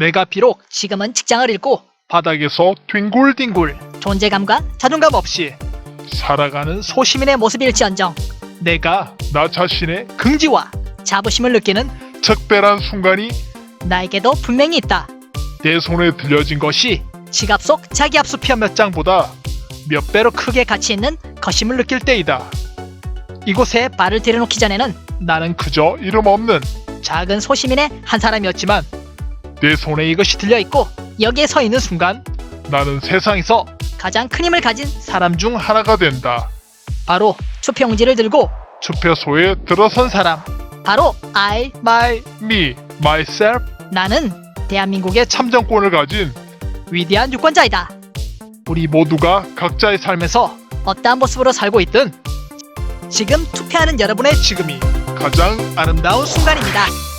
내가 비록 지금은 직장을 잃고 바닥에서 뒹굴뒹굴 존재감과 자존감 없이 살아가는 소 소시민의 모습일지언정 내가 나 자신의 긍지와 자부심을 느끼는 특별한 순간이 나에게도 분명히 있다. 내 손에 들려진 것이 지갑 속 자기 압수 수피아 몇 장보다 몇 배로 크게 크게 가치 있는 거심을 느낄 때이다. 이곳에 발을 들여놓기 전에는 나는 그저 이름 없는 작은 소시민의 한 사람이었지만 내 손에 이것이 들려 있고 여기에 서 있는 순간 나는 세상에서 가장 큰 힘을 가진 사람 중 하나가 된다. 바로 투표용지를 들고 투표소에 들어선 사람 바로 I my me myself 나는 대한민국의 참정권을 가진 위대한 유권자이다. 우리 모두가 각자의 삶에서 어떠한 모습으로 살고 있든 지금 투표하는 여러분의 지금이 가장 아름다운 순간입니다.